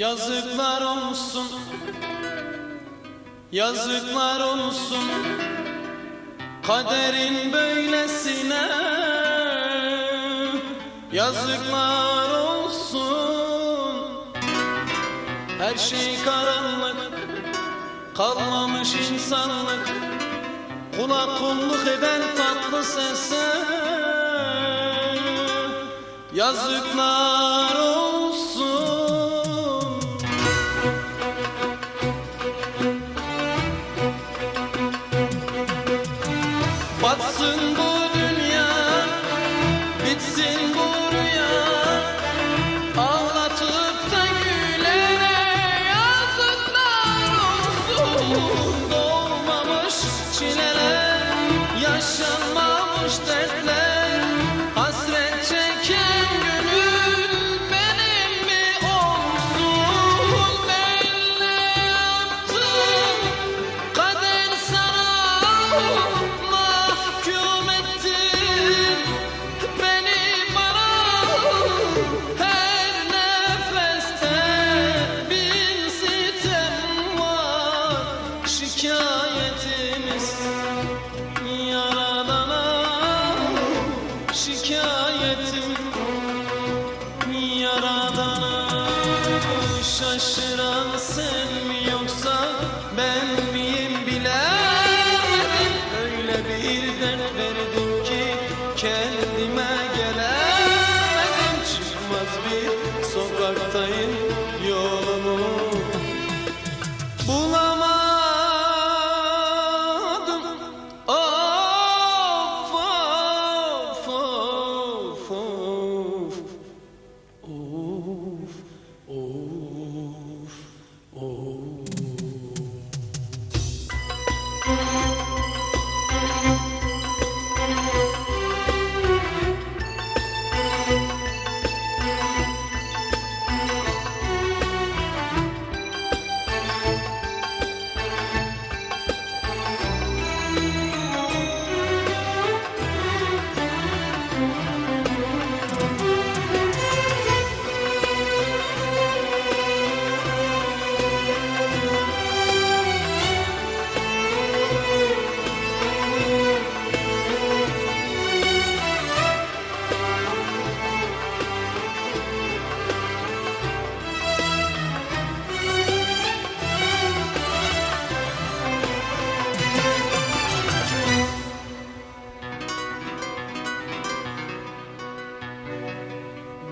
Yazıklar olsun. Yazıklar olsun. Kaderin böylesine. Yazıklar olsun. Her şey karanlık. Kalmamış insanlık. Kula kulluk eden tatlı sese. Yazıklar olsun Batsın bu dünya Bitsin bu rüya. Ağlatıp da gülene Yazıklar olsun şaşıran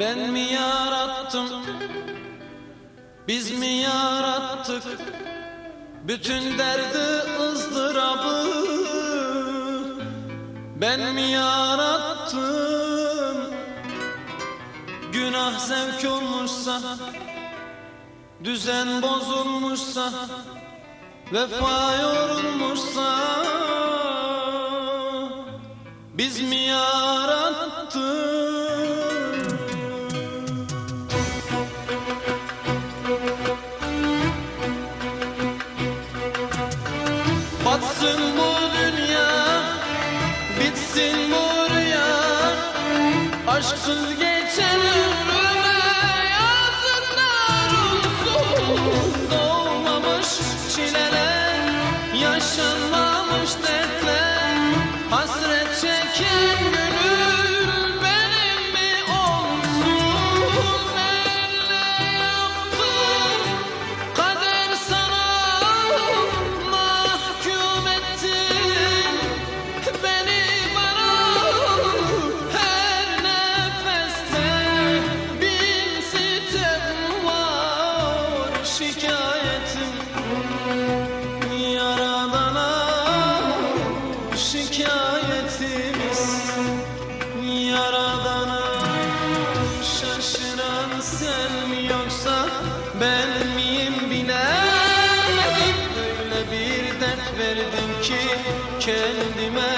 Ben mi yarattım? Biz mi yarattık? Bütün derdi ızdırabı. Ben mi yarattım? Günah zevk olmuşsa Düzen bozulmuşsa Vefa yorulmuşsa Biz mi yarattık Aşksız geçen ömrüme Yazıklar olsun. Doğmamış çileler Yaşanmamış Şikayetim yaradana şikayetimiz Yaradana şaşıran sen mi yoksa ben miyim bilemedim. Öyle bir dert verdim ki kendime